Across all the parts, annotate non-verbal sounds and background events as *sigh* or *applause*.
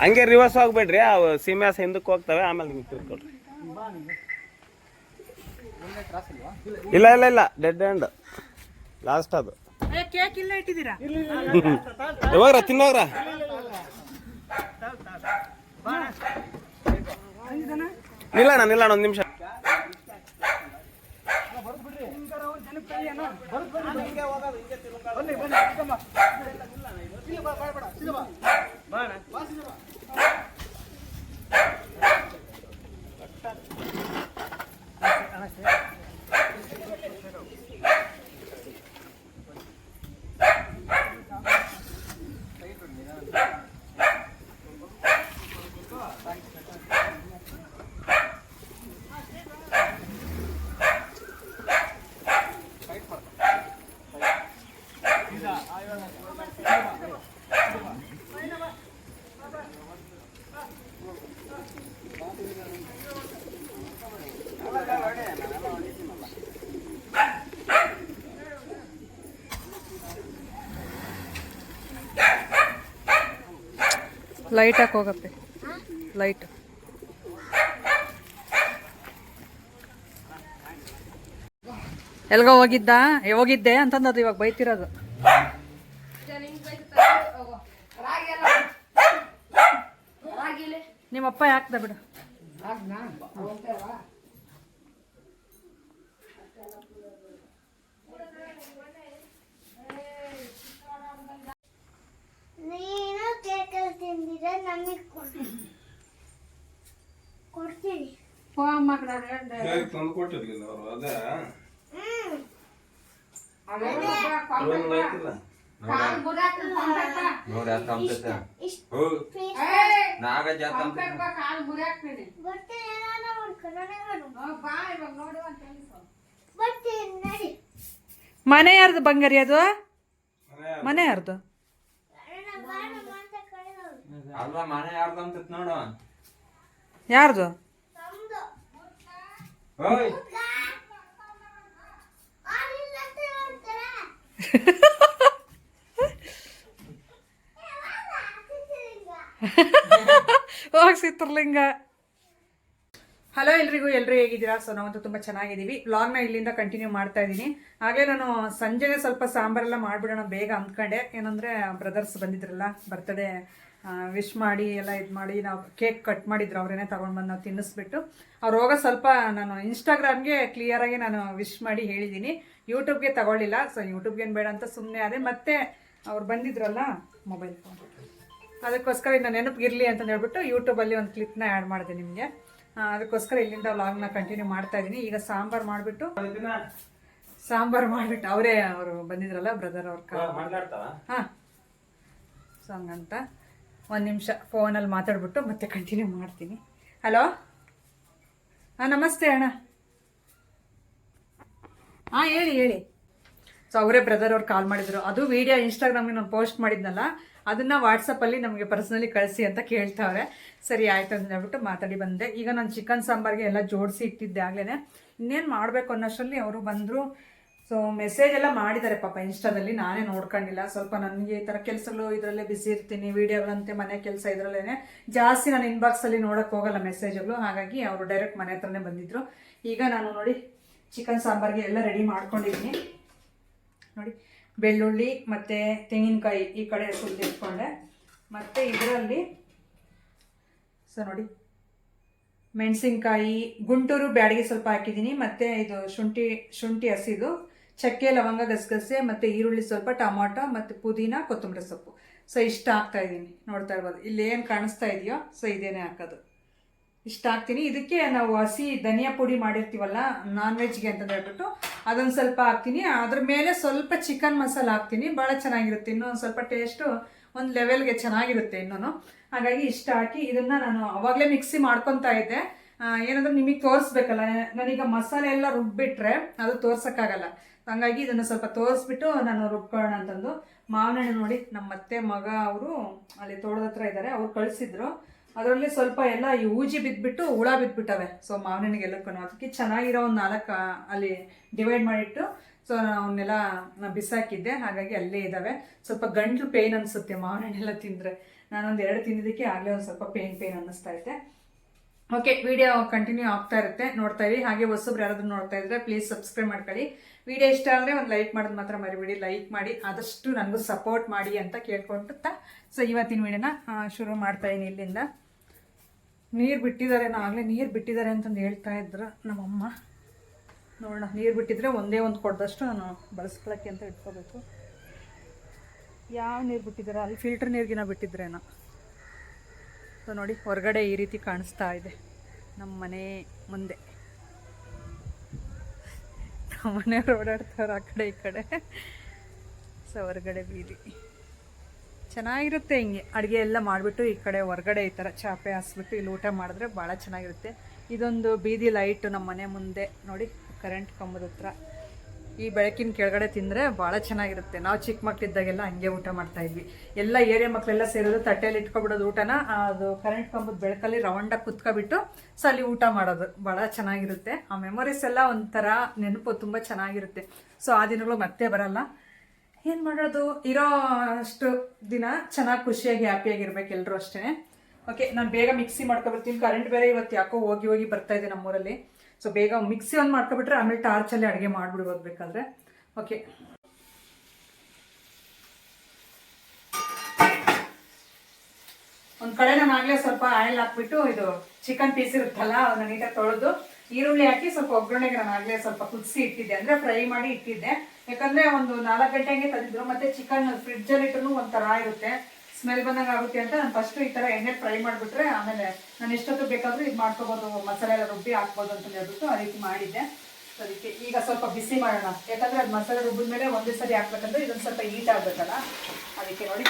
ಹಂಗೆ ರಿವರ್ಸ್ ಹೋಗ್ಬೇಡ್ರಿ ಅವು ಸೀಮ್ಯಾಸ ಹಿಂದಕ್ಕೆ ಹೋಗ್ತವೆ ಆಮೇಲೆ ನಿಮ್ಗೆ ತಿಳ್ಕೊಡ್ರಿ ಇಲ್ಲ ಇಲ್ಲ ಇಲ್ಲ. ಡೆಡ್ ಎಂಡ್ ಲಾಸ್ಟ್ ಅದು. ಕೇಕ್ ಇಲ್ಲ ಇಟ್ಟಿದ್ದೀರಾ? ಹೋಗ್ರ ತಿನ್ನೋಗ್ರ? ನಿಲ್ಲಣ್ಣ ನಿಲ್ಲಣ್ಣ ಒಂದು ನಿಮಿಷ. ああ言わな。ಲೈಟ್ ಹಾಕಿ ಹೋಗಪ್ಪೆ. ಲೈಟ್ ಎಲ್ಗೋ ಹೋಗಿದ್ದ? ಹೋಗಿದ್ದೆ ಅಂತಂದದು ಇವಾಗ ಬೈತಿರೋದು. ನಿಮ್ಮಪ್ಪ ಯಾಕ್ದ ಬಿಡು. ನೀನು ಕೇಕಲ್ಲಿ ತಿಂದಿರ ನಮಗೆ ಕೊಡ್ತೀನಿ. ತಂದು ಕೊಟ್ಟಿರ್ಲಿಲ್ಲ ಅವರು ಅದೇ. ಹ್ಮ್. ನಾಗ ಜಾತ ನಡಿ ಮನೆ ಯಾರ್ದು ಬಂಗಾರಿ ಅದು? ಮನೆ ಯಾರ್ದು? ha ha ha ಮನೆ ಯಾರ್ದು ನೋಡು. ಯಾರ್ದು *laughs* ಹೋಯ್ ಆರಿಲ್ಲ ಅಂತ ಹೇಳ್ತಾರೆ ಹೋಗಿ ಚಿತ್ರಲಿಂಗ ಹಲೋ ಎಲ್ರಿಗೂ ಎಲ್ಲರೂ ಹೇಗಿದ್ದೀರಾ? ಸೊ ನಾವಂತೂ ತುಂಬ ಚೆನ್ನಾಗಿದ್ದೀವಿ. ವ್ಲಾಗ್ನ ಇಲ್ಲಿಂದ ಕಂಟಿನ್ಯೂ ಮಾಡ್ತಾ ಇದ್ದೀನಿ. ಹಾಗೆ ನಾನು ಸಂಜೆಗೆ ಸ್ವಲ್ಪ ಸಾಂಬಾರೆಲ್ಲ ಮಾಡಿಬಿಡೋಣ ಬೇಗ ಅಂದ್ಕೊಂಡೆ. ಏನಂದರೆ ಬ್ರದರ್ಸ್ ಬಂದಿದ್ರಲ್ಲ ಬರ್ತಡೇ ವಿಶ್ ಮಾಡಿ, ಎಲ್ಲ ಇದು ಮಾಡಿ, ನಾವು ಕೇಕ್ ಕಟ್ ಮಾಡಿದ್ರು, ಅವರೇನೆ ತೊಗೊಂಡು ಬಂದು ನಾವು ತಿನ್ನಿಸ್ಬಿಟ್ಟು. ಅವ್ರು ಹೋಗೋ ಸ್ವಲ್ಪ ನಾನು ಇನ್ಸ್ಟಾಗ್ರಾಮ್ಗೆ ಕ್ಲಿಯರಾಗಿ ನಾನು ವಿಶ್ ಮಾಡಿ ಹೇಳಿದ್ದೀನಿ. ಯೂಟ್ಯೂಬ್ಗೆ ತಗೊಳ್ಳಿಲ್ಲ. ಸೊ ಯೂಟ್ಯೂಬ್ಗೇನು ಬೇಡ ಅಂತ ಸುಮ್ಮನೆ ಅದೇ ಮತ್ತೆ ಅವ್ರು ಬಂದಿದ್ರಲ್ಲ ಮೊಬೈಲ್ ಫೋನ್ ಅದಕ್ಕೋಸ್ಕರ ಇನ್ನು ನೆನಪಿಗಿರಲಿ ಅಂತ ಹೇಳ್ಬಿಟ್ಟು ಯೂಟ್ಯೂಬಲ್ಲಿ ಒಂದು ಕ್ಲಿಪ್ನ ಆ್ಯಡ್ ಮಾಡಿದೆ ನಿಮಗೆ. ಅದಕ್ಕೋಸ್ಕರ ಇಲ್ಲಿಂದ ವ್ಲಾಗ್ನ ಕಂಟಿನ್ಯೂ ಮಾಡ್ತಾ ಇದ್ದೀನಿ ಈಗ ಸಾಂಬಾರು ಮಾಡಿಬಿಟ್ಟು ಸಾಂಬಾರು ಮಾಡಿಬಿಟ್ಟು ಅವರೇ ಅವರು ಬಂದಿದ್ರಲ್ಲ ಬ್ರದರ್ ಅವ್ರ ಹಾಂ ಸೊ ಹಂಗಂತ ಒಂದು ನಿಮಿಷ ಫೋನಲ್ಲಿ ಮಾತಾಡ್ಬಿಟ್ಟು ಮತ್ತೆ ಕಂಟಿನ್ಯೂ ಮಾಡ್ತೀನಿ. ಹಲೋ ಹಾಂ ನಮಸ್ತೆ ಅಣ್ಣ. ಹಾಂ ಹೇಳಿ ಹೇಳಿ. ಸೊ ಅವರೇ ಬ್ರದರ್ ಅವ್ರು ಕಾಲ್ ಮಾಡಿದ್ರು. ಅದು ವಿಡಿಯೋ ಇನ್ಸ್ಟಾಗ್ರಾಮಿಗೆ ನಾನು ಪೋಸ್ಟ್ ಮಾಡಿದ್ನಲ್ಲ, ಅದನ್ನು ವಾಟ್ಸಪ್ಪಲ್ಲಿ ನಮಗೆ ಪರ್ಸ್ನಲಿ ಕಳಿಸಿ ಅಂತ ಕೇಳ್ತಾವ್ರೆ. ಸರಿ, ಆಯಿತು ಅಂತ ಹೇಳ್ಬಿಟ್ಟು ಮಾತಾಡಿ ಬಂದೆ. ಈಗ ನಾನು ಚಿಕನ್ ಸಾಂಬಾರ್ಗೆ ಎಲ್ಲ ಜೋಡಿಸಿ ಇಟ್ಟಿದ್ದೆ ಆಗ್ಲೇ ಇನ್ನೇನು ಮಾಡಬೇಕು ಅನ್ನೋಷ್ಟರಲ್ಲಿ ಅವರು ಬಂದರು. ಸೊ ಮೆಸೇಜ್ ಎಲ್ಲ ಮಾಡಿದ್ದಾರೆ ಪಾಪ ಇನ್ಸ್ಟಾದಲ್ಲಿ ನಾನೇ ನೋಡ್ಕೊಂಡಿಲ್ಲ. ಸ್ವಲ್ಪ ನನಗೆ ಈ ಥರ ಕೆಲಸಗಳು ಇದರಲ್ಲೇ ಬಿಸಿ ಇರ್ತೀನಿ. ವೀಡಿಯೋಗಳಂತೆ ಮನೆ ಕೆಲಸ ಇದರಲ್ಲೇ ಜಾಸ್ತಿ ನಾನು ಇನ್ಬಾಕ್ಸಲ್ಲಿ ನೋಡೋಕ್ಕೆ ಹೋಗಲ್ಲ ಮೆಸೇಜ್ಗಳು ಹಾಗಾಗಿ ಅವರು ಡೈರೆಕ್ಟ್ ಮನೆ ಹತ್ರನೇ ಬಂದಿದ್ದರು ಈಗ ನಾನು ನೋಡಿ ಚಿಕನ್ ಸಾಂಬಾರ್ಗೆ ಎಲ್ಲ ರೆಡಿ ಮಾಡ್ಕೊಂಡಿದ್ದೀನಿ. ನೋಡಿ, ಬೆಳ್ಳುಳ್ಳಿ ಮತ್ತು ತೆಂಗಿನಕಾಯಿ ಈ ಕಡೆ ಸುಲಿದಿಟ್ಕೊಂಡೆ ಮತ್ತು ಇದರಲ್ಲಿ, ಸೊ ನೋಡಿ, ಮೆಣಸಿನ್ಕಾಯಿ, ಗುಂಟೂರು ಬ್ಯಾಡಿಗೆ ಸ್ವಲ್ಪ ಹಾಕಿದ್ದೀನಿ. ಮತ್ತು ಇದು ಶುಂಠಿ ಶುಂಠಿ ಹಸಿದು, ಚಕ್ಕೆ, ಲವಂಗ ಗಸಗಸೆ, ಮತ್ತು ಈರುಳ್ಳಿ ಸ್ವಲ್ಪ, ಟೊಮಾಟೊ ಮತ್ತು ಪುದೀನ, ಕೊತ್ತಂಬರಿ ಸೊಪ್ಪು. ಸೊ ಇಷ್ಟ ಹಾಕ್ತಾ ಇದ್ದೀನಿ. ನೋಡ್ತಾ ಇರ್ಬೋದು. ಇಲ್ಲಿ ಏನು ಕಾಣಿಸ್ತಾ ಇದೆಯೋ, ಸೊ ಇದೇನೆ ಹಾಕೋದು. ಇಷ್ಟ ಹಾಕ್ತೀನಿ ಇದಕ್ಕೆ ನಾವು ಹಸಿ ಧನಿಯಾ ಪುಡಿ ಮಾಡಿರ್ತೀವಲ್ಲ ನಾನ್ ವೆಜ್ಗೆ ಅಂತ ಹೇಳ್ಬಿಟ್ಟು ಅದೊಂದು ಸ್ವಲ್ಪ ಹಾಕ್ತೀನಿ. ಅದ್ರ ಮೇಲೆ ಸ್ವಲ್ಪ ಚಿಕನ್ ಮಸಾಲ ಹಾಕ್ತೀನಿ. ಭಾಳ ಚೆನ್ನಾಗಿರುತ್ತೆ. ಇನ್ನೂ ಒಂದು ಸ್ವಲ್ಪ ಟೇಸ್ಟು ಒಂದು ಲೆವೆಲ್ಗೆ ಚೆನ್ನಾಗಿರುತ್ತೆ ಇನ್ನೂ ಹಾಗಾಗಿ ಇಷ್ಟ ಹಾಕಿ ಇದನ್ನು ನಾನು ಅವಾಗಲೇ ಮಿಕ್ಸಿ ಮಾಡ್ಕೊತಾ ಇದ್ದೆ. ಏನಾದರೂ ನಿಮಗೆ ತೋರಿಸ್ಬೇಕಲ್ಲ. ನಾನೀಗ ಮಸಾಲೆ ಎಲ್ಲ ರುಬ್ಬಿಟ್ರೆ ಅದು ತೋರ್ಸೋಕ್ಕಾಗಲ್ಲ. ಹಂಗಾಗಿ ಇದನ್ನು ಸ್ವಲ್ಪ ತೋರಿಸ್ಬಿಟ್ಟು ನಾನು ರುಬ್ಕೊಳ್ಳೋಣ ಅಂತಂದು. ಮಾವಿನ ಹಣ್ಣು ನೋಡಿ ನಮ್ಮ ಅತ್ತೆ ಮಗ ಅವರು ಅಲ್ಲಿ ತೋಟದ ಹತ್ರ ಇದ್ದಾರೆ ಅವ್ರು ಕಳಿಸಿದ್ರು. ಅದರಲ್ಲಿ ಸ್ವಲ್ಪ ಎಲ್ಲ ಈ ಊಜಿ ಬಿದ್ದುಬಿಟ್ಟು ಹುಳ ಬಿದ್ದುಬಿಟ್ಟವೆ ಸೊ ಹಣ್ಣಿಗೆ ಎಲ್ಲಕ್ಕೂ ಅದಕ್ಕೆ ಚೆನ್ನಾಗಿರೋ ಒಂದು ನಾಲ್ಕು ಅಲ್ಲಿ ಡಿವೈಡ್ ಮಾಡಿಟ್ಟು ಸೊ ಅವನ್ನೆಲ್ಲ ನಾನು ಬಿಸಾಕಿದ್ದೆ. ಹಾಗಾಗಿ ಅಲ್ಲೇ ಇದ್ದಾವೆ ಸ್ವಲ್ಪ ಗಂಟ್ಲು ಪೇಯ್ನ್ ಅನಿಸುತ್ತೆ ಹಣ್ಣೆಲ್ಲ ತಿಂದರೆ. ನಾನೊಂದು ಎರಡು ತಿಂದಿದ್ದಕ್ಕೆ ಆಗಲೇ ಒಂದು ಸ್ವಲ್ಪ ಪೇಯ್ನ್ ಪೇಯ್ನ್ ಅನ್ನಿಸ್ತಾ ಇದೆ ಓಕೆ ವಿಡಿಯೋ ಕಂಟಿನ್ಯೂ ಆಗ್ತಾ ಇರುತ್ತೆ. ನೋಡ್ತಾ ಇರಿ. ಹಾಗೆ ಹೊಸಬ್ರು ಯಾರಾದರೂ ನೋಡ್ತಾ ಇದ್ರೆ ಪ್ಲೀಸ್ ಸಬ್ಸ್ಕ್ರೈಬ್ ಮಾಡ್ಕೊಳ್ಳಿ. ವಿಡಿಯೋ ಇಷ್ಟ ಆದರೆ ಒಂದು ಲೈಕ್ ಮಾಡೋದು ಮಾತ್ರ ಮರಿಬೇಡಿ. ಲೈಕ್ ಮಾಡಿ, ಆದಷ್ಟು ನನಗೂ ಸಪೋರ್ಟ್ ಮಾಡಿ ಅಂತ ಕೇಳ್ಕೊಂಡುತ್ತಾ ಸೊ ಇವತ್ತಿನ ವಿಡಿಯೋನ ಶುರು ಮಾಡ್ತಾ ಇದೀನಿ ಇಲ್ಲಿಂದ. ನೀರು ಬಿಟ್ಟಿದ್ದಾರೆ ಆಗಲೇ ನೀರು ಬಿಟ್ಟಿದ್ದಾರೆ ಅಂತಂದು ಹೇಳ್ತಾ ಇದ್ರು ನಮ್ಮಮ್ಮ. ನೋಡೋಣ, ನೀರು ಬಿಟ್ಟಿದ್ರೆ ಒಂದೇ ಒಂದು ಕೊಡ್ದಷ್ಟು ನಾನು ಬಳಸ್ಕೊಳಕ್ಕೆ ಅಂತ ಇಟ್ಕೋಬೇಕು. ಯಾವ ನೀರು ಬಿಟ್ಟಿದ್ದಾರೆ? ಅಲ್ಲಿ ಫಿಲ್ಟರ್ ನೀರಿಗಿನ ಬಿಟ್ಟಿದ್ರೇನೋ? ಸೊ ನೋಡಿ, ಹೊರಗಡೆ ಈ ರೀತಿ ಕಾಣಿಸ್ತಾ ಇದೆ. ನಮ್ಮ ಮನೆ ಮುಂದೆ. ನಮ್ಮ ಮನೆಯವ್ರು ಓಡಾಡ್ತಾರೆ ಆ ಕಡೆ ಈ ಕಡೆ. ಸೊ ಹೊರಗಡೆ ಬೀದಿ. ಚೆನ್ನಾಗಿರುತ್ತೆ ಹಿಂಗೆ. ಅಡುಗೆ ಎಲ್ಲ ಮಾಡಿಬಿಟ್ಟು ಈ ಕಡೆ ಹೊರಗಡೆ ಈ ಥರ ಚಾಪೆ ಹಾಸ್ಬಿಟ್ಟು ಇಲ್ಲಿ ಊಟ ಮಾಡಿದ್ರೆ ಭಾಳ ಚೆನ್ನಾಗಿರುತ್ತೆ. ಇದೊಂದು ಬೀದಿ ಲೈಟು ನಮ್ಮ ಮನೆ ಮುಂದೆ. ನೋಡಿ, ಕರೆಂಟ್ ಕಂಬದ ಹತ್ರ. ಈ ಬೆಳಕಿನ ಕೆಳಗಡೆ ತಿಂದರೆ ಭಾಳ ಚೆನ್ನಾಗಿರುತ್ತೆ. ನಾವು ಚಿಕ್ಕ ಮಕ್ಕಳಿದ್ದಾಗೆಲ್ಲ ಹಂಗೆ ಊಟ ಮಾಡ್ತಾ ಇದ್ವಿ. ಎಲ್ಲ ಏರಿಯಾ ಮಕ್ಕಳೆಲ್ಲ ಸೇರೋದು ತಟ್ಟೆಯಲ್ಲಿ ಇಟ್ಕೊಬಿಡೋದು ಊಟನ. ಅದು ಕರೆಂಟ್ ಕಂಬದ ಬೆಳಕಲ್ಲಿ ರೌಂಡಾಗಿ ಕುತ್ಕೊಬಿಟ್ಟು ಸೊ ಅಲ್ಲಿ ಊಟ ಮಾಡೋದು. ಭಾಳ ಚೆನ್ನಾಗಿರುತ್ತೆ. ಆ ಮೆಮೊರೀಸ್ ಎಲ್ಲ ಒಂಥರ ನೆನಪು ತುಂಬ ಚೆನ್ನಾಗಿರುತ್ತೆ. ಸೊ ಆ ದಿನಗಳು ಮತ್ತೆ ಬರಲ್ಲ. ಏನು ಮಾಡೋದು? ಇರೋ ಅಷ್ಟು ದಿನ ಚೆನ್ನಾಗಿ ಖುಷಿಯಾಗಿ ಹ್ಯಾಪಿಯಾಗಿರ್ಬೇಕು ಎಲ್ಲರೂ ಅಷ್ಟೇ. ಓಕೆ ನಾನು ಬೇಗ ಮಿಕ್ಸಿ ಮಾಡ್ಕೊಬರ್ತೀನಿ ಕರೆಂಟ್ ಬೇರೆ ಇವತ್ತು ಯಾಕೋ ಹೋಗಿ ಹೋಗಿ ಬರ್ತಾ ಇದೆ ನಮ್ಮೂರಲ್ಲಿ. ಸೊ ಬೇಗ ಮಿಕ್ಸಿ ಒಂದು ಮಾಡ್ಕೊಬಿಟ್ರೆ ಆಮೇಲೆ ಟಾರ್ಚಲ್ಲಿ ಅಡುಗೆ ಮಾಡಿಬಿಡ್ಬೋದು ಹೋಗ್ಬೇಕಾದ್ರೆ. ಓಕೆ ಒಂದು ಕಡೆ ನಾನು ಆಗಲೇ ಸ್ವಲ್ಪ ಆಯಿಲ್ ಹಾಕ್ಬಿಟ್ಟು ಇದು ಚಿಕನ್ ಪೀಸ್ ಇರುತ್ತಲ್ಲ, ಅದನ್ನ ನೀಟಾಗಿ ತೊಳೆದು ಈರುಳ್ಳಿ ಹಾಕಿ ಸ್ವಲ್ಪ ಒಗ್ಗರಣೆಗೆ ನಾನು ಆಗಲೇ ಸ್ವಲ್ಪ ಕುದಿಸಿ ಇಟ್ಟಿದ್ದೆ. ಅಂದ್ರೆ ಫ್ರೈ ಮಾಡಿ ಇಟ್ಟಿದ್ದೆ. ಯಾಕಂದ್ರೆ ಒಂದು ನಾಲ್ಕು ಗಂಟೆಗೆ ತಂದಿದ್ರು, ಮತ್ತೆ ಚಿಕನ್ ಫ್ರಿಡ್ಜ್ ಅಲ್ಲಿ ಇಟ್ರು ಒಂಥರ ಇರುತ್ತೆ. ಸ್ಮೆಲ್ ಬಂದಂಗೆ ಆಗುತ್ತೆ ಅಂತ ನಾನು ಫಸ್ಟ್ ಈ ತರ ಎಣ್ಣೆ ಫ್ರೈ ಮಾಡಿಬಿಟ್ರೆ, ಆಮೇಲೆ ನಾನು ಎಷ್ಟೊತ್ತು ಬೇಕಾದ್ರೂ ಇದು ಮಾಡ್ಕೋಬೋದು, ಮಸಾಲೆ ಎಲ್ಲ ರುಬ್ಬಿ ಹಾಕ್ಬೋದು ಅಂತ ಹೇಳ್ಬಿಟ್ಟು ಆ ರೀತಿ ಮಾಡಿದ್ದೆ. ಅದಕ್ಕೆ ಈಗ ಸ್ವಲ್ಪ ಬಿಸಿ ಮಾಡೋಣ. ಯಾಕಂದ್ರೆ ಅದು ಮಸಾಲೆ ರುಬ್ಬಿದ ಮೇಲೆ ಒಂದೇ ಸರಿ ಹಾಕ್ಬೇಕಂದ್ರೆ ಇದೊಂದು ಸ್ವಲ್ಪ ಹೀಟ್ ಆಗ್ಬೇಕಲ್ಲ. ಅದಕ್ಕೆ ನೋಡಿ.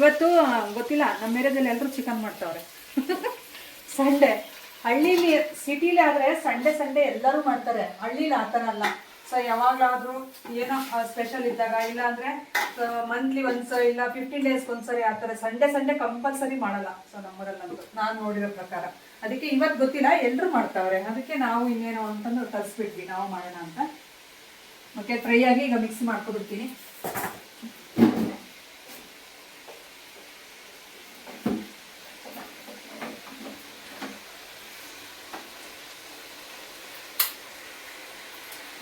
ಇವತ್ತು, ಗೊತ್ತಿಲ್ಲ ನಮ್ಮ ಏರಿಯಾದಲ್ಲಿ ಎಲ್ಲರೂ ಚಿಕನ್ ಮಾಡ್ತಾವ್ರೆ. ಸಂಡೆ *laughs* ಹಳ್ಳಿಲಿ ಸಿಟಿಲಿ ಆದ್ರೆ ಸಂಡೆ ಸಂಡೆ ಎಲ್ಲರೂ ಮಾಡ್ತಾರೆ. ಹಳ್ಳಿಲಿ ಆ ಥರ ಅಲ್ಲ. ಸೊ ಯಾವಾಗಲಾದ್ರೂ ಏನೋ ಸ್ಪೆಷಲ್ ಇದ್ದಾಗ ಇಲ್ಲ ಅಂದ್ರೆ ಮಂತ್ಲಿ ಒಂದ್ಸರಿ ಇಲ್ಲ ಫಿಫ್ಟೀನ್ ಡೇಸ್ ಒಂದ್ಸರಿ ಆ ಥರ ಸಂಡೆ ಸಂಡೆ ಕಂಪಲ್ಸರಿ ಮಾಡಲ್ಲ. ಸೊ ನಮ್ಮೂರಲ್ಲಂತೂ ನಾನು ನೋಡಿರೋ ಪ್ರಕಾರ. ಅದಕ್ಕೆ ಇವತ್ತು ಗೊತ್ತಿಲ್ಲ ಎಲ್ಲರೂ ಮಾಡ್ತಾವ್ರೆ. ಅದಕ್ಕೆ ನಾವು ಇನ್ನೇನೋ ಅಂತಂದು ತರಿಸ್ಬಿಟ್ವಿ. ನಾವು ಮಾಡೋಣ ಅಂತ. ಮತ್ತೆ ಫ್ರೈ ಆಗಿ ಈಗ ಮಿಕ್ಸ್ ಮಾಡ್ಕೊಬಿಡ್ತೀನಿ.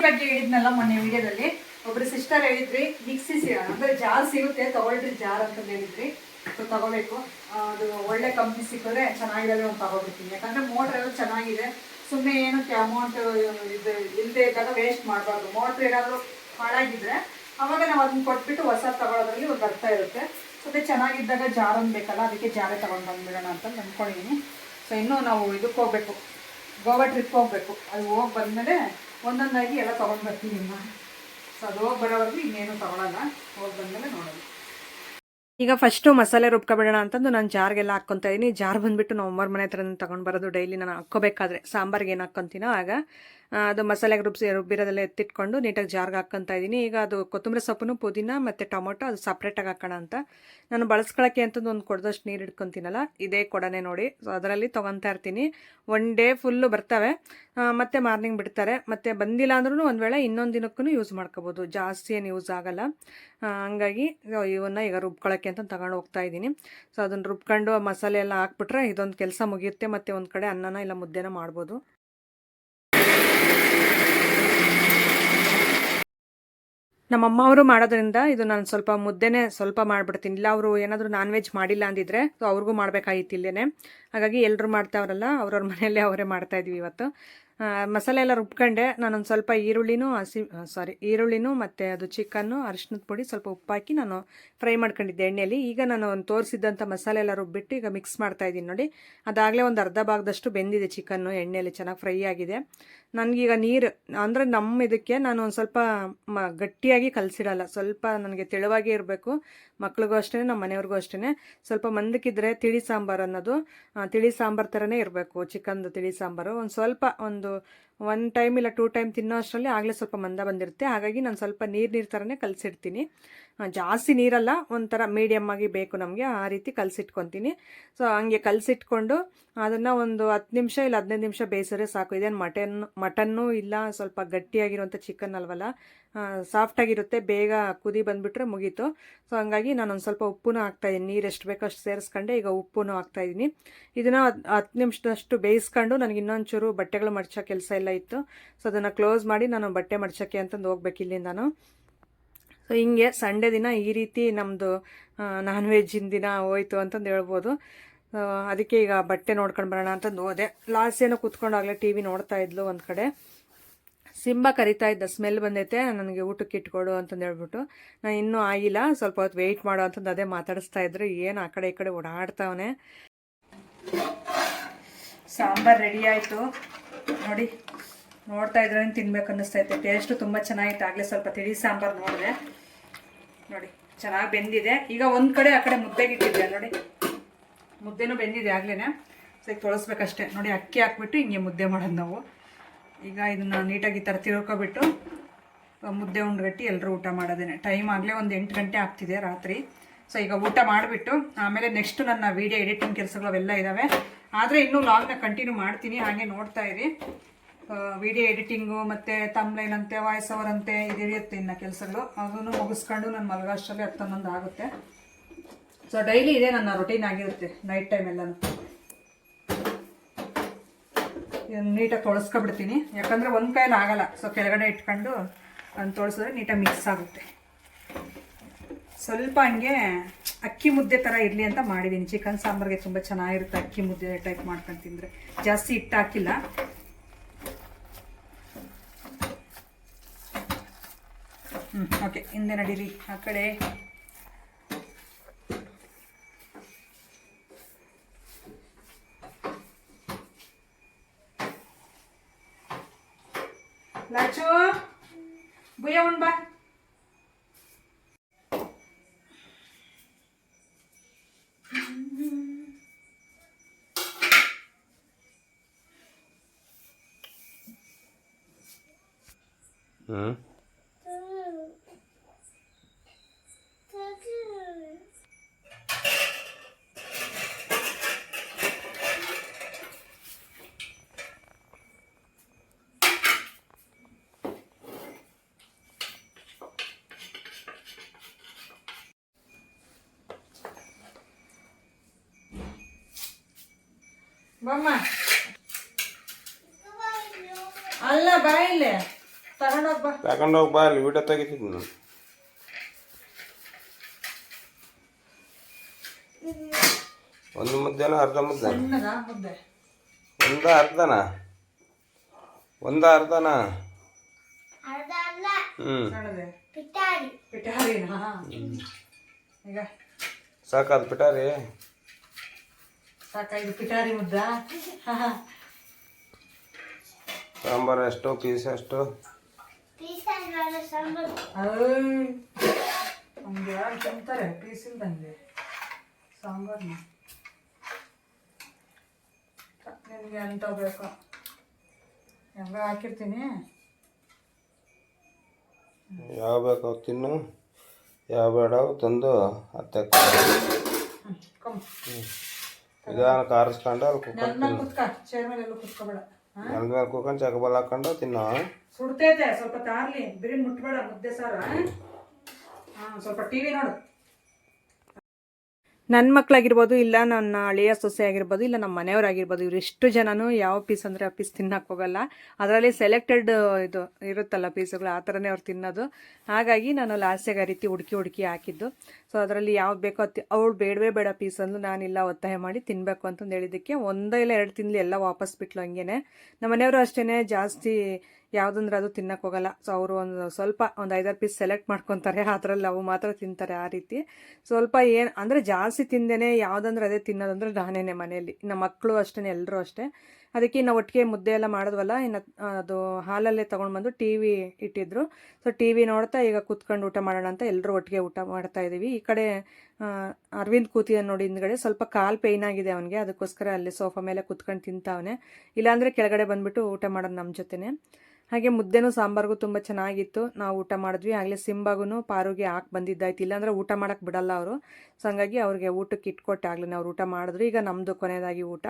ಬಗ್ಗೆ ಹೇಳಿದ್ನಲ್ಲ ಮೊನ್ನೆ ವಿಡಿಯೋದಲ್ಲಿ. ಒಬ್ರು ಸಿಸ್ಟರ್ ಹೇಳಿದ್ರಿ ಮಿಕ್ಸಿ ಅಂದ್ರೆ ಜಾರ್ ಸಿಗುತ್ತೆ, ತಗೊಳ್ರಿ ಜಾರ್ ಅಂತ ಹೇಳಿದ್ರಿ. ಸೊ ತಗೋಬೇಕು. ಅದು ಒಳ್ಳೆ ಕಂಪ್ನಿ ಸಿಕ್ಕಿದ್ರೆ ಚೆನ್ನಾಗಿರೋದೇ ಒಂದು ತಗೋಬಿಡ್ತೀನಿ. ಯಾಕಂದ್ರೆ ಮೋಟ್ರ್ ಎಲ್ಲ ಚೆನ್ನಾಗಿದೆ. ಸುಮ್ಮನೆ ಏನಕ್ಕೆ ಅಮೌಂಟ್ ಇದು ಇಲ್ಲದೆ ಇದ್ದಾಗ ವೇಸ್ಟ್ ಮಾಡಬಾರ್ದು. ಮೋಟ್ರ್ ಏನಾದರೂ ಹಾಳಾಗಿದ್ರೆ ಅವಾಗ ನಾವು ಅದನ್ನ ಕೊಟ್ಬಿಟ್ಟು ಹೊಸ ತಗೊಳ್ಳೋದ್ರಲ್ಲಿ ಒಂದು ಅರ್ಥ ಇರುತ್ತೆ. ಸೊ ಅದೇ ಚೆನ್ನಾಗಿದ್ದಾಗ ಜಾರ್ ಬೇಕಲ್ಲ, ಅದಕ್ಕೆ ಜಾರೇ ತಗೊಂಡು ಬಂದ್ಬಿಡೋಣ ಅಂತ ಅಂದ್ಕೊಂಡಿದ್ದೀನಿ ಸೊ ಇನ್ನೂ ನಾವು ಇದಕ್ಕೆ ಹೋಗ್ಬೇಕು. ಗೋವಾ ಟ್ರಿಪ್ ಹೋಗ್ಬೇಕು. ಅದು ಹೋಗಿ ಬಂದಮೇಲೆ ಒಂದೊಂದಾಗಿ ಎಲ್ಲ ತೊಗೊಂಡು ಬರ್ತೀನಿ ಅಮ್ಮ. ಸೊ ಅದು ಹೋಗಿ ಬರೋವರೆಗೂ ಇನ್ನೇನು ತೊಗೊಳಲ್ಲ. ಹೋಗಿ ಬಂದಮೇಲೆ ನೋಡೋಣ. ಈಗ ಫಸ್ಟು ಮಸಾಲೆ ರುಬ್ಕೊಬಿಡೋಣ ಅಂತಂದು ನಾನು ಜಾರ್ಗೆಲ್ಲ ಹಾಕ್ಕೊತಾ ಇದ್ದೀನಿ ಜಾರ್ ಬಂದುಬಿಟ್ಟು ನಾವು ಅಮ್ಮರ ಮನೆ ಹತ್ರ ತೊಗೊಂಡು ಬರೋದು ಡೈಲಿ ನಾನು ಹಾಕ್ಕೋಬೇಕಾದ್ರೆ. ಸಾಂಬಾರ್ಗೆ ಏನು ಹಾಕ್ಕೊತೀನೋ ಆಗ. ಅದು ಮಸಾಲೆಗೆ ರುಬ್ಸಿ, ರುಬ್ಬಿರೋದೆಲ್ಲ ಎತ್ತಿಟ್ಕೊಂಡು ನೀಟಾಗಿ ಜಾರ್ಗೆ ಹಾಕ್ಕೊತಾ ಇದ್ದೀನಿ ಈಗ ಅದು ಕೊತ್ತಂಬರಿ ಸೊಪ್ಪು ಪುದೀನ ಮತ್ತು ಟೊಮೊಟೊ ಅದು ಸಪ್ರೇಟಾಗಿ ಹಾಕೋಣ ಅಂತ. ನಾನು ಬಳಸ್ಕೊಳ್ಳೋಕ್ಕೆ ಅಂತಂದು ಒಂದು ಕೊಡದಷ್ಟು ನೀರು ಇಟ್ಕೊತೀನಲ್ಲ ಇದೇ ಕೊಡನೆ ನೋಡಿ. ಸೊ ಅದರಲ್ಲಿ ತೊಗೊತಾ ಇರ್ತೀನಿ. ಒನ್ ಡೇ ಫುಲ್ಲು ಬರ್ತವೆ. ಮತ್ತು ಮಾರ್ನಿಂಗ್ ಬಿಡ್ತಾರೆ. ಮತ್ತೆ ಬಂದಿಲ್ಲ ಅಂದ್ರೂ ಒಂದು ವೇಳೆ ಇನ್ನೊಂದು ದಿನಕ್ಕೂ ಯೂಸ್ ಮಾಡ್ಕೋಬೋದು. ಜಾಸ್ತಿ ಏನು ಯೂಸ್ ಆಗೋಲ್ಲ. ಹಂಗಾಗಿ ಇವನ್ನ ಈಗ ರುಬ್ಕೊಳಕ್ಕೆ ಅಂತ ತಗೊಂಡು ಹೋಗ್ತಾ ಇದ್ದೀನಿ. ಸೊ ಅದನ್ನು ರುಬ್ಕೊಂಡು ಮಸಾಲೆ ಎಲ್ಲ ಹಾಕ್ಬಿಟ್ರೆ ಇದೊಂದು ಕೆಲಸ ಮುಗಿಯುತ್ತೆ. ಮತ್ತು ಒಂದು ಕಡೆ ಅನ್ನನ ಇಲ್ಲ ಮುದ್ದೆನ ಮಾಡ್ಬೋದು. ನಮ್ಮಮ್ಮ ಅವರು ಮಾಡೋದ್ರಿಂದ ಇದು ನಾನು ಸ್ವಲ್ಪ ಮುದ್ದೆನೇ ಸ್ವಲ್ಪ ಮಾಡಿಬಿಡ್ತೀನಿ. ಇಲ್ಲ, ಅವರು ಏನಾದರೂ ನಾನ್ ವೆಜ್ ಮಾಡಿಲ್ಲ ಅಂದಿದ್ರೆ ಸೊ ಅವ್ರಿಗೂ ಮಾಡಬೇಕಾಗಿತ್ತು ಇಲ್ಲೇನೆ. ಹಾಗಾಗಿ ಎಲ್ಲರೂ ಮಾಡ್ತಾವ್ರಲ್ಲ, ಅವ್ರವ್ರ ಮನೆಯಲ್ಲೇ ಅವರೇ ಮಾಡ್ತಾ ಇದ್ವಿ ಇವತ್ತು. ಮಸಾಲೆ ಎಲ್ಲ ರುಬ್ಕೊಂಡೆ. ನಾನೊಂದು ಸ್ವಲ್ಪ ಈರುಳ್ಳಿನೂ ಹಸಿ ಸಾರಿ ಈರುಳ್ಳಿನೂ ಮತ್ತು ಅದು ಚಿಕನ್ನು ಅರಿಶಿನದ ಪುಡಿ ಸ್ವಲ್ಪ ಉಪ್ಪಾಕಿ ನಾನು ಫ್ರೈ ಮಾಡ್ಕೊಂಡಿದ್ದೆ ಎಣ್ಣೆಯಲ್ಲಿ ಈಗ ನಾನು ಒಂದು ತೋರಿಸಿದ್ದಂಥ ಮಸಾಲೆ ಎಲ್ಲ ರುಬ್ಬಿಟ್ಟು ಈಗ ಮಿಕ್ಸ್ ಮಾಡ್ತಾ ಇದ್ದೀನಿ ನೋಡಿ. ಅದಾಗಲೇ ಒಂದು ಅರ್ಧ ಭಾಗದಷ್ಟು ಬೆಂದಿದೆ ಚಿಕನ್ನು ಎಣ್ಣೆಯಲ್ಲಿ ಚೆನ್ನಾಗಿ ಫ್ರೈ ಆಗಿದೆ. ನನಗೀಗ ನೀರು, ಅಂದರೆ ನಮ್ಮ ಇದಕ್ಕೆ ನಾನು ಒಂದು ಸ್ವಲ್ಪ ಮ, ಗಟ್ಟಿಯಾಗಿ ಕಲಸಿಡಲ್ಲ ಸ್ವಲ್ಪ ನನಗೆ ತೆಳುವಾಗಿ ಇರಬೇಕು. ಮಕ್ಳಿಗೂ ಅಷ್ಟೇ ನಮ್ಮ ಮನೆಯವ್ರಿಗೂ ಅಷ್ಟೇ ಸ್ವಲ್ಪ ಮಂದಕ್ಕಿದ್ರೆ ತಿಳಿ ಸಾಂಬಾರು ಅನ್ನೋದು ತಿಳಿ ಸಾಂಬಾರು ಥರನೇ ಇರಬೇಕು. ಚಿಕನ್ದು ತಿಳಿ ಸಾಂಬಾರು. ಒಂದು ಸ್ವಲ್ಪ ಒಂದು euh, ಒನ್ ಟೈಮ್ ಇಲ್ಲ ಟೂ ಟೈಮ್ ತಿನ್ನೋ ಅಷ್ಟರಲ್ಲಿ ಆಗಲೇ ಸ್ವಲ್ಪ ಮಂದ ಬಂದಿರುತ್ತೆ. ಹಾಗಾಗಿ ನಾನು ಸ್ವಲ್ಪ ನೀರು ನೀರು ಥರನೇ ಕಲಸಿಡ್ತೀನಿ. ಜಾಸ್ತಿ ನೀರಲ್ಲ, ಒಂಥರ ಮೀಡಿಯಮ್ ಆಗಿ ಬೇಕು ನಮಗೆ, ಆ ರೀತಿ ಕಲಸಿಟ್ಕೊತೀನಿ. ಸೊ ಹಂಗೆ ಕಲಸಿಟ್ಕೊಂಡು ಅದನ್ನು ಒಂದು ಹತ್ತು ನಿಮಿಷ ಇಲ್ಲ ಹದಿನೈದು ನಿಮಿಷ ಬೇಯಿಸಿದ್ರೆ ಸಾಕು. ಇದೇನು ಮಟನ್ ಮಟನ್ನು ಇಲ್ಲ, ಸ್ವಲ್ಪ ಗಟ್ಟಿಯಾಗಿರುವಂಥ ಚಿಕನ್ ಅಲ್ವಲ್ಲ? ಸಾಫ್ಟಾಗಿರುತ್ತೆ ಬೇಗ ಕುದಿ ಬಂದುಬಿಟ್ರೆ ಮುಗೀತು. ಸೊ ಹಂಗಾಗಿ ನಾನು ಒಂದು ಸ್ವಲ್ಪ ಉಪ್ಪುನೂ ಹಾಕ್ತಾಯಿದ್ದೀನಿ ನೀರು ಎಷ್ಟು ಬೇಕೋ ಅಷ್ಟು ಸೇರಿಸ್ಕೊಂಡೆ ಈಗ ಉಪ್ಪುನೂ ಹಾಕ್ತಾಯಿದ್ದೀನಿ ಇದನ್ನು ಹತ್ತು ನಿಮಿಷದಷ್ಟು ಬೇಯಿಸ್ಕೊಂಡು, ನನಗೆ ಇನ್ನೊಂಚೂರು ಬಟ್ಟೆಗಳು ಮಡ್ಚೋ ಕೆಲಸ ಎಲ್ಲ ಇತ್ತು. ಸೊ ಅದನ್ನು ಕ್ಲೋಸ್ ಮಾಡಿ ನಾನು ಬಟ್ಟೆ ಮಡ್ಚೋಕ್ಕೆ ಅಂತಂದು ಇಲ್ಲಿಂದ ಸೊ ಹಿಂಗೆ ಸಂಡೇ ದಿನ ಈ ರೀತಿ ನಮ್ಮದು ನಾನ್ ವೆಜ್ಜಿನ ದಿನ ಹೋಯ್ತು ಅಂತಂದು ಹೇಳ್ಬೋದು. ಅದಕ್ಕೆ ಈಗ ಬಟ್ಟೆ ನೋಡ್ಕೊಂಡು ಬರೋಣ ಅಂತಂದು ಹೋದೆ. ಲಾಸ್ಟ್ ಏನೋ ಕೂತ್ಕೊಂಡಾಗಲೇ ಟಿ ವಿ ನೋಡ್ತಾ ಇದ್ಲು ಒಂದು ಕಡೆ. ಸಿಂಬ ಕರಿತಾ ಇದ್ದ ಸ್ಮೆಲ್ ಬಂದೈತೆ, ನನಗೆ ಊಟಕ್ಕೆ ಇಟ್ಕೊಡು ಅಂತಂದು ಹೇಳ್ಬಿಟ್ಟು. ನಾನು ಇನ್ನೂ ಆಗಿಲ್ಲ, ಸ್ವಲ್ಪ ಹೊತ್ತು ವೆಯ್ಟ್ ಮಾಡೋ ಅಂತಂದು ಅದೇ ಮಾತಾಡಿಸ್ತಾ ಇದ್ರು. ಏನು ಆ ಕಡೆ ಈ ಕಡೆ ಓಡಾಡ್ತಾವನೆ ಸಾಂಬಾರು ರೆಡಿ ಆಯಿತು. ನೋಡಿ, ನೋಡ್ತಾ ಇದ್ರೆ ತಿನ್ಬೇಕು ಅನ್ನಿಸ್ತೈತೆ ಟೇಸ್ಟು ತುಂಬ ಚೆನ್ನಾಗಿತ್ತು. ಆಗಲೇ ಸ್ವಲ್ಪ ತಿಳಿ ಸಾಂಬಾರು ನೋಡಿದೆ. ನೋಡಿ, ಚೆನ್ನಾಗಿ ಬೆಂದಿದೆ. ಈಗ ಒಂದು ಕಡೆ ಆ ಕಡೆ ಮುದ್ದೆಗೆ ಇಟ್ಟಿದ್ದೆ. ನೋಡಿ, ಮುದ್ದೆನೂ ಬೆಂದಿದೆ ಆಗ್ಲೇ ಸರಿ, ತೊಳಸ್ಬೇಕಷ್ಟೇ. ನೋಡಿ, ಅಕ್ಕಿ ಹಾಕ್ಬಿಟ್ಟು ಹಿಂಗೆ ಮುದ್ದೆ ಮಾಡೋದು ನಾವು. ಈಗ ಇದನ್ನು ನೀಟಾಗಿ ಈ ಥರ ತಿಳ್ಕೊಬಿಟ್ಟು ಮುದ್ದೆ ಉಂಡ್ಗಟ್ಟಿ ಎಲ್ಲರೂ ಊಟ ಮಾಡೋದೇನೆ. ಟೈಮ್ ಆಗಲೇ ಒಂದು ಎಂಟು ಗಂಟೆ ಆಗ್ತಿದೆ ರಾತ್ರಿ. ಸೊ ಈಗ ಊಟ ಮಾಡಿಬಿಟ್ಟು, ಆಮೇಲೆ ನೆಕ್ಸ್ಟ್ ನನ್ನ ವೀಡಿಯೋ ಎಡಿಟಿಂಗ್ ಕೆಲಸಗಳು ಅವೆಲ್ಲ ಇದ್ದಾವೆ ಆದರೆ ಇನ್ನೂ ಲಾಗ್ನ ಕಂಟಿನ್ಯೂ ಮಾಡ್ತೀನಿ, ಹಾಗೆ ನೋಡ್ತಾ ಇರಿ. ವಿಡಿಯೋ ಎಡಿಟಿಂಗು ಮತ್ತು ತಮ್ಲೈನ್ ಅಂತೆ ವಾಯ್ಸ್ ಓವರ್ ಅಂತೆ, ಇದು ಇರುತ್ತೆ ಇನ್ನು ಕೆಲಸಗಳು. ಅದನ್ನು ಮುಗಿಸ್ಕೊಂಡು ನಾನು ಮಲಗಾಷ್ಟರಲ್ಲಿ ಹತ್ತೊಂದೊಂದು ಆಗುತ್ತೆ. ಸೊ ಡೈಲಿ ಇದೆ ನನ್ನ ರೊಟೀನ್ ಆಗಿರುತ್ತೆ ನೈಟ್ ಟೈಮ್ ಎಲ್ಲನೂ. ನೀಟಾಗಿ ತೊಳಸ್ಕೊಬಿಡ್ತೀನಿ. ಯಾಕಂದರೆ ಒಂದು ಕೈಯಲ್ಲಿ ಆಗಲ್ಲ. ಸೊ ಕೆಳಗಡೆ ಇಟ್ಕೊಂಡು ಅದನ್ನು ತೊಳಸಿದ್ರೆ ನೀಟಾಗಿ ಮಿಕ್ಸ್ ಆಗುತ್ತೆ. ಸ್ವಲ್ಪ ಹಂಗೆ ಅಕ್ಕಿ ಮುದ್ದೆ ಥರ ಇರಲಿ ಅಂತ ಮಾಡಿದ್ದೀನಿ ಚಿಕನ್ ಸಾಂಬಾರ್ಗೆ ತುಂಬ ಚೆನ್ನಾಗಿರುತ್ತೆ ಅಕ್ಕಿ ಮುದ್ದೆ ಟೈಪ್ ಮಾಡ್ಕೊಂಡು ತಿಂದರೆ. ಜಾಸ್ತಿ ಹಿಟ್ಟು ಹಾಕಿಲ್ಲ. ಹ್ಞೂ ಓಕೆ ಹಿಂದೆ ನಡೀರಿ. ಆ ಕಡೆ. ಲಚ್ಚು ಬುಯ್ಯ ಬಾ ಹ್ಞೂ ಬಮ್ಮ. ಅಲ್ಲ ಬಾ ಇಲ್ಲೇ. ತಗೊಂಡೋಗ್ ಬಾ. ತಗೊಂಡೋಗಿ ಬಾ ಅಲ್ಲಿ ವಿಡಿಯೋ ತೆಗಿತಿದ್ದು ನಾನು. ಒಂದು ಮುದ್ದೆನ ಅರ್ಧ ಮುದ್ದೆ? ಒಂದ ಅರ್ಧನ? ಒಂದ ಅರ್ಧನ? ಅರ್ಧ ಅಲ್ಲ ಹ್ಞೂ ನೋಡದೆ ಪಿಟಾರಿ ಪಿಟಾರಿ ಬಿಟ್ಟಾರಿ ಸಾಕಾಯ್ತು ಪಿಠಾರಿ ಮುದ್ದ? ಸಾಂಬಾರು ಎಷ್ಟು? ಪೀಸ್ ಎಷ್ಟು? ಸಾಂಬಾರು. ಹಂಗೆ ಯಾರು ತಿಂತಾರೆ? ಪೀಸ್ ಇಲ್ದಂಗೆ ಸಾಂಬಾರ್ನ. ನಿನಗೆ ಅಂತ ಬೇಕು? ಹೆಂಗ ಹಾಕಿರ್ತೀನಿ. ಯಾವ ಬೇಕು ಅವು ತಿನ್ನು. ಯಾವ ಬೇಡ ಅವು ತಂದು ಹತ್ತಕ್ಕೆ ಕಮ್ ನಿಧಾನ ಕಾರಿಸ್ಕೊಂಡು ಅಲ್ಲಿ ಕುಕ್ಕರ್ ನೆಲ ಮೇಲೆ ಕುತ್ಕ ಚೇರ್ ಮೇಲೆ ಎಲ್ಲೂ ಕುತ್ಕೋಬೇಡ. ಹಾ? ನೆಲದ ಮೇಲೆ ಕುಕ್ಕಂಡು ಚಕಬಲ್ ಹಾಕೊಂಡು ತಿನ್ನೋ. ಸುಡ್ತೈತೆ ಸ್ವಲ್ಪ ತಾರ್ಲಿ ಬಿರಿ ಮುಟ್ಬೇಡ ಮುದ್ದೆ ಸಾರ ಹಾಂ ಸ್ವಲ್ಪ ಟಿವಿ ನೋಡು. ನನ್ನ ಮಕ್ಕಳಾಗಿರ್ಬೋದು ಇಲ್ಲ ನನ್ನ ಹಳೆಯ ಸೊಸೆ ಆಗಿರ್ಬೋದು, ಇಲ್ಲ ನಮ್ಮ ಮನೆಯವರಾಗಿರ್ಬೋದು ಇವರಿಷ್ಟು ಜನನೂ ಯಾವ ಪೀಸ್ ಅಂದರೆ ಆ ಪೀಸ್ ತಿನ್ನಕ್ಕೆ ಹೋಗಲ್ಲ. ಅದರಲ್ಲಿ ಸೆಲೆಕ್ಟೆಡ್ ಇದು ಇರುತ್ತಲ್ಲ ಪೀಸುಗಳು ಆ ಥರನೇ ಅವ್ರು ತಿನ್ನೋದು. ಹಾಗಾಗಿ ನಾನು ಲಾಸ್ಟಿಗೆ ಆ ರೀತಿ ಹುಡುಕಿ ಹುಡುಕಿ ಹಾಕಿದ್ದು. ಸೊ ಅದರಲ್ಲಿ ಯಾವ್ದು ಬೇಕೋ ಅವಳು ಬೇಡವೇ ಬೇಡ ಪೀಸ್ ಅಂದು ನಾನಿಲ್ಲ ಒತ್ತಾಯ ಮಾಡಿ ತಿನ್ನಬೇಕು ಅಂತಂದು ಹೇಳಿದ್ದಕ್ಕೆ, ಒಂದೇ ಇಲ್ಲ ಎರಡು ತಿನ್ನಲಿ ಎಲ್ಲ ವಾಪಸ್ ಬಿಟ್ಲು ಹಂಗೆ ನಮ್ಮ ಮನೆಯವರು ಅಷ್ಟೇ ಜಾಸ್ತಿ ಯಾವುದಂದ್ರೆ ಅದು ತಿನ್ನಕ್ಕೆ ಹೋಗಲ್ಲ. ಸೊ ಅವರು ಒಂದು ಸ್ವಲ್ಪ ಒಂದು ಐದಾರು ಪೀಸ್ ಸೆಲೆಕ್ಟ್ ಮಾಡ್ಕೊತಾರೆ. *laughs* ಅದರಲ್ಲಿ ಅವು ಮಾತ್ರ ತಿಂತಾರೆ ಆ ರೀತಿ. ಸ್ವಲ್ಪ ಏನು, ಅಂದರೆ ಜಾಸ್ತಿ ತಿಂದೇನೆ ಯಾವುದಂದ್ರೆ ಅದೇ ತಿನ್ನೋದಂದ್ರೆ ನಾನೇನೆ ಮನೆಯಲ್ಲಿ. ನಮ್ಮ ಮಕ್ಕಳು ಅಷ್ಟೇ ಎಲ್ಲರೂ ಅಷ್ಟೇ. ಅದಕ್ಕೆ ನಾವು ಒಟ್ಟಿಗೆ ಮುದ್ದೆ ಎಲ್ಲ ಮಾಡಿದ್ವಲ್ಲ, ಇನ್ನು ಅದು ಹಾಲಲ್ಲೇ ತೊಗೊಂಡು ಬಂದು ಟಿ ವಿ ಇಟ್ಟಿದ್ರು. ಸೊ ಟಿ ವಿ ನೋಡ್ತಾ ಈಗ ಕೂತ್ಕೊಂಡು ಊಟ ಮಾಡೋಣ ಅಂತ ಎಲ್ಲರೂ ಒಟ್ಟಿಗೆ ಊಟ ಮಾಡ್ತಾ ಇದ್ದೀವಿ ಈ ಕಡೆ ಅರವಿಂದ್ ಕೂತಿದ್ದಾನೆ ನೋಡಿ ಹಿಂದ್ಗಡೆ. ಸ್ವಲ್ಪ ಕಾಲು ಪೇಯ್ನ್ ಆಗಿದೆ ಅವನಿಗೆ, ಅದಕ್ಕೋಸ್ಕರ ಅಲ್ಲಿ ಸೋಫಾ ಮೇಲೆ ಕೂತ್ಕೊಂಡು ತಿಂತಾವನೆ. ಇಲ್ಲಾಂದರೆ ಕೆಳಗಡೆ ಬಂದುಬಿಟ್ಟು ಊಟ ಮಾಡೋದು ನಮ್ಮ ಜೊತೆನೆ. ಹಾಗೆ ಮುದ್ದೆನೂ ಸಾಂಬಾರ್ಗೂ ತುಂಬ ಚೆನ್ನಾಗಿತ್ತು. ನಾವು ಊಟ ಮಾಡಿದ್ವಿ. ಆಗಲೇ ಸಿಂಬಾಗೂ ಪಾರುಗೆ ಹಾಕಿ ಬಂದಿದ್ದಾಯ್ತು. ಇಲ್ಲಾಂದರೆ ಊಟ ಮಾಡೋಕ್ಕೆ ಬಿಡಲ್ಲ ಅವರು. ಸೊ ಹಂಗಾಗಿ ಅವ್ರಿಗೆ ಊಟಕ್ಕೆ ಇಟ್ಕೊಟ್ಟೆ ನಾವು ಊಟ ಮಾಡಿದ್ರು. ಈಗ ನಮ್ಮದು ಕೊನೆಯದಾಗಿ ಊಟ.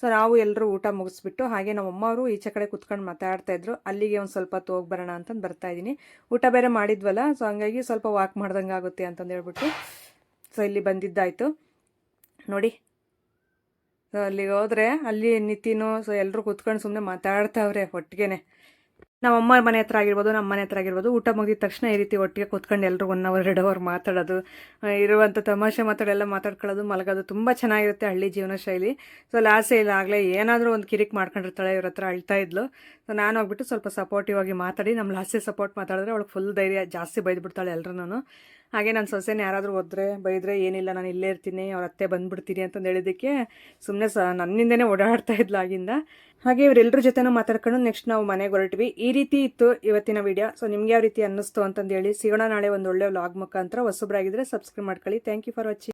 ಸೊ ನಾವು ಎಲ್ಲರೂ ಊಟ ಮುಗಿಸ್ಬಿಟ್ಟು ಹಾಗೆ ನಮ್ಮ ಅಮ್ಮವರು ಈಚೆ ಕಡೆ ಕುತ್ಕೊಂಡು ಮಾತಾಡ್ತಾ ಇದ್ರು. ಅಲ್ಲಿಗೆ ಒಂದು ಸ್ವಲ್ಪ ಹೊತ್ತು ಹೋಗಿ ಬರೋಣ ಅಂತಂದು ಬರ್ತಾ ಇದ್ದೀನಿ. ಊಟ ಬೇರೆ ಮಾಡಿದ್ವಲ್ಲ, ಸೊ ಹಂಗಾಗಿ ಸ್ವಲ್ಪ ವಾಕ್ ಮಾಡ್ದಂಗೆ ಆಗುತ್ತೆ ಅಂತಂದು ಹೇಳ್ಬಿಟ್ಟು ಸೊ ಇಲ್ಲಿ ಬಂದಿದ್ದಾಯಿತು. ನೋಡಿ, ಸೊ ಅಲ್ಲಿಗೆ ಹೋದ್ರೆ ಅಲ್ಲಿ ನಿತಿನೋ, ಸೊ ಎಲ್ಲರೂ ಕುತ್ಕೊಂಡು ಸುಮ್ಮನೆ ಮಾತಾಡ್ತಾವ್ರೆ ಒಟ್ಟಿಗೆನೆ ನಮ್ಮ ಅಮ್ಮ ಮನೆ ಹತ್ರ ಆಗಿರ್ಬೋದು ನಮ್ಮ ಮನೆ ಹತ್ರ ಆಗಿರ್ಬೋದು, ಊಟ ಮುಗಿದ ತಕ್ಷಣ ಈ ರೀತಿ ಒಟ್ಟಿಗೆ ಕೂತ್ಕೊಂಡು ಎಲ್ಲರೂ ಒನ್ ಅವರ್ ಎರಡು ಅವರ್ ಮಾತಾಡೋದು ಇರುವಂಥ ತಮಾಷೆ ಮಾತಾಡೆಲ್ಲ ಮಾತಾಡ್ಕೊಳ್ಳೋದು, ಮಲಗೋದು ತುಂಬ ಚೆನ್ನಾಗಿರುತ್ತೆ ಹಳ್ಳಿ ಜೀವನ ಶೈಲಿ. ಸೊ ಲಾಸೆ ಇಲ್ಲ ಆಗಲೇ ಏನಾದರೂ ಒಂದು ಕಿರಿಕ್ ಮಾಡ್ಕೊಂಡಿರ್ತಾಳೆ ಇವ್ರ ಹತ್ರ ಅಳ್ತಾ ಇದ್ಲು. ಸೊ ನಾನು ಹೋಗ್ಬಿಟ್ಟು ಸ್ವಲ್ಪ ಸಪೋರ್ಟಿವ್ ಆಗಿ ಮಾತಾಡಿ ನಮ್ಮ ಲಾಸೆ ಸಪೋರ್ಟ್ ಮಾತಾಡಿದ್ರೆ ಅವಳಿಗೆ ಫುಲ್ ಧೈರ್ಯ ಜಾಸ್ತಿ ಬೈದ್ಬಿಡ್ತಾಳೆ ಎಲ್ಲರೂ ಹಾಗೆ ನನ್ನ ಸೊಸೆನ ಯಾರಾದರೂ ಹೋದ್ರೆ ಬೈದ್ರೆ, ಏನಿಲ್ಲ, ನಾನು ಇಲ್ಲೇ ಇರ್ತೀನಿ, ಅವ್ರ ಅತ್ತೆ ಬಂದ್ಬಿಡ್ತೀನಿ ಅಂತಂದು ಹೇಳಿದ್ದಕ್ಕೆ ಸುಮ್ಮನೆ ಸ ನನ್ನಿಂದನೇ ಓಡಾಡ್ತಾ ಇದ್ಲು ಆಗಿಂದ. ಹಾಗೆ ಇವರೆಲ್ಲರ ಜೊತೆನೂ ಮಾತಾಡ್ಕೊಂಡು ನೆಕ್ಸ್ಟ್ ನಾವು ಮನೆಗೆ ಹೊರಟ್ವಿ. ಈ ರೀತಿ ಇತ್ತು ಇವತ್ತಿನ ವಿಡಿಯೋ. ಸೊ ನಿಮ್ಗೆ ಯಾವ ರೀತಿ ಅನ್ನಿಸ್ತು ಅಂತಂದು ಹೇಳಿ ಸಿಗೋಣ ನಾಳೆ ಒಂದು ಒಳ್ಳೆ ವ್ಲಾಗ್ ಮುಖಾಂತರ. ಹೊಸಬ್ರಾಗಿದ್ದರೆ ಸಬ್ಸ್ಕ್ರೈಬ್ ಮಾಡ್ಕೊಳ್ಳಿ. Thank you for watching.